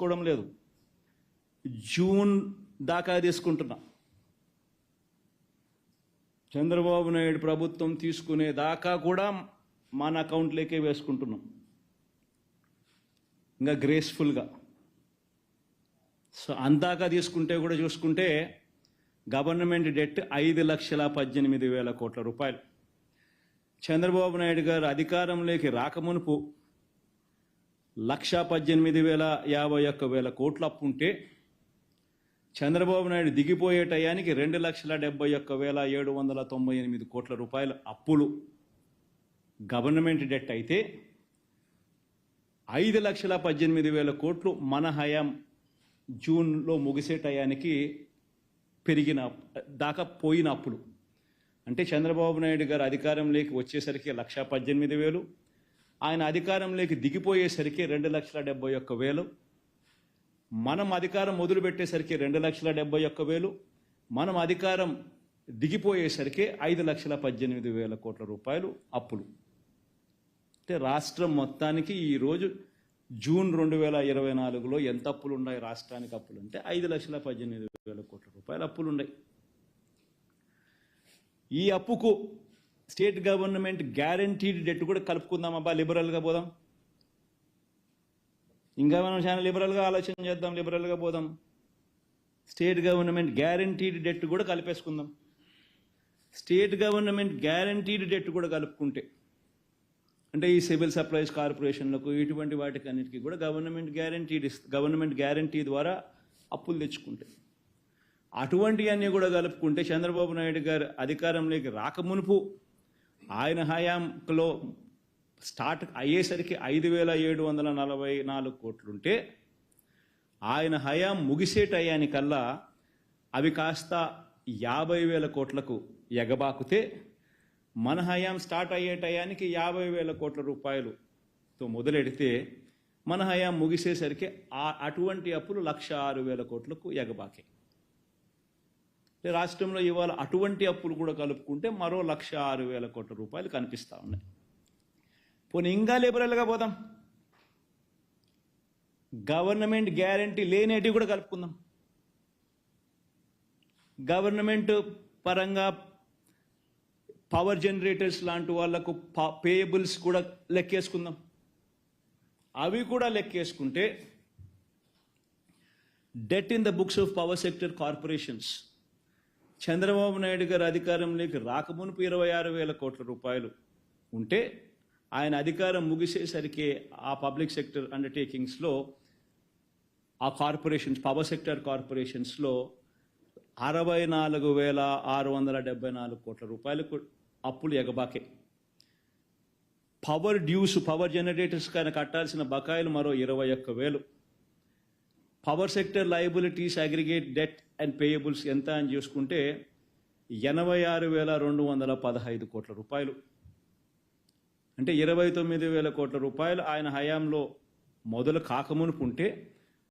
తీసుకోవడం లేదు. జూన్ దాకా తీసుకుంటున్నా. చంద్రబాబు నాయుడు ప్రభుత్వం తీసుకునే దాకా కూడా మన అకౌంట్లోకే వేసుకుంటున్నాం. ఇంకా గ్రేస్ఫుల్గా సో అందాక తీసుకుంటే కూడా చూసుకుంటే గవర్నమెంట్ డెట్ ఐదు లక్షల పద్దెనిమిది వేల కోట్ల రూపాయలు. చంద్రబాబు నాయుడు గారు అధికారంలోకి రాకమునుపు లక్ష పద్దెనిమిది వేల యాభై ఒక్క వేల కోట్ల అప్పు ఉంటే చంద్రబాబు నాయుడు దిగిపోయే టయానికి రెండు లక్షల డెబ్బై ఒక్క వేల ఏడు వందల తొంభై ఎనిమిది కోట్ల రూపాయల అప్పులు. గవర్నమెంట్ డెట్ అయితే ఐదు లక్షల పద్దెనిమిది వేల కోట్లు మన హయాం జూన్లో ముగిసే టయానికి పెరిగిన దాకా పోయిన అప్పులు. అంటే చంద్రబాబు నాయుడు గారు అధికారంలోకి వచ్చేసరికి లక్ష పద్దెనిమిది వేలు ఆయన అధికారంలోకి దిగిపోయేసరికి రెండు లక్షల డెబ్బై ఒక్క వేలు. మనం అధికారం మొదలుపెట్టేసరికి రెండు లక్షల డెబ్బై ఒక్క వేలు. మనం అధికారం దిగిపోయేసరికి ఐదు లక్షల పద్దెనిమిది వేల కోట్ల రూపాయలు అప్పులు. అంటే రాష్ట్రం మొత్తానికి ఈరోజు జూన్ రెండు వేల ఇరవై నాలుగులో ఎంత అప్పులు ఉన్నాయి? రాష్ట్రానికి అప్పులు అంటే ఐదు లక్షల పద్దెనిమిది వేల కోట్ల రూపాయల అప్పులు ఉన్నాయి. ఈ అప్పుకు స్టేట్ గవర్నమెంట్ గ్యారంటీడ్ డెట్ కూడా కలుపుకుందాం అబ్బా లిబరల్గా పోదాం. ఇంకా మనం చాలా లిబరల్గా ఆలోచన చేద్దాం లిబరల్గా పోదాం. స్టేట్ గవర్నమెంట్ గ్యారంటీడ్ డెట్ కూడా కలిపేసుకుందాం. స్టేట్ గవర్నమెంట్ గ్యారంటీడ్ డెట్ కూడా కలుపుకుంటే అంటే ఈ సివిల్ సప్లైస్ కార్పొరేషన్లకు ఇటువంటి వాటికి అన్నిటికీ కూడా గవర్నమెంట్ గ్యారంటీడ్ గవర్నమెంట్ గ్యారంటీ ద్వారా అప్పులు తెచ్చుకుంటే. అటువంటివన్నీ కూడా కలుపుకుంటే చంద్రబాబు నాయుడు గారు అధికారంలోకి రాకమునుపు ఆయన హయాంలో స్టార్ట్ అయ్యేసరికి ఐదు వేల ఏడు వందల నలభై నాలుగు కోట్లుంటే ఆయన హయాం ముగిసే టయానికల్లా అవి కాస్త యాభై వేల కోట్లకు ఎగబాకుతే మన హయాం స్టార్ట్ అయ్యే టయానికి యాభై వేల కోట్ల రూపాయలుతో మొదలెడితే మన హయాం ముగిసేసరికి ఆ అటువంటి అప్పులు లక్ష ఆరు వేల కోట్లకు ఎగబాకే. రాష్ట్రంలో ఇవాళ అటువంటి అప్పులు కూడా కలుపుకుంటే మరో లక్ష ఆరు వేల కోట్ల రూపాయలు కనిపిస్తూ ఉన్నాయి. పోనీ ఇంకా లేబరల్గా పోదాం. గవర్నమెంట్ గ్యారంటీ లేనేటివి కూడా కలుపుకుందాం. గవర్నమెంట్ పరంగా పవర్ జనరేటర్స్ లాంటి వాళ్ళకు పేయబుల్స్ కూడా లెక్కేసుకుందాం. అవి కూడా లెక్కేసుకుంటే debt in the books of power sector corporations Chandrababu Naidu garu అధికారంలోకి రాకమునుపు ఇరవై ఆరు వేల కోట్ల రూపాయలు ఉంటే ఆయన అధికారం ముగిసేసరికి ఆ పబ్లిక్ సెక్టర్ అండర్టేకింగ్స్లో ఆ కార్పొరేషన్స్ పవర్ సెక్టర్ కార్పొరేషన్స్లో అరవై నాలుగు వేల ఆరు వందల డెబ్బై నాలుగు కోట్ల రూపాయలు అప్పులు ఎగబాకే. పవర్ డ్యూస్ పవర్ జనరేటర్స్ కానీ కట్టాల్సిన బకాయిలు మరో ఇరవై ఒక్క వేలు. Power sector liabilities aggregate debt and payables ఎంత అని చూసుకుంటే ఎనభై ఆరు వేల రెండు వందల పదహైదు కోట్ల రూపాయలు. అంటే ఇరవై తొమ్మిది వేల కోట్ల రూపాయలు ఆయన హయాంలో మొదలు కాకమునుపు ఉంటే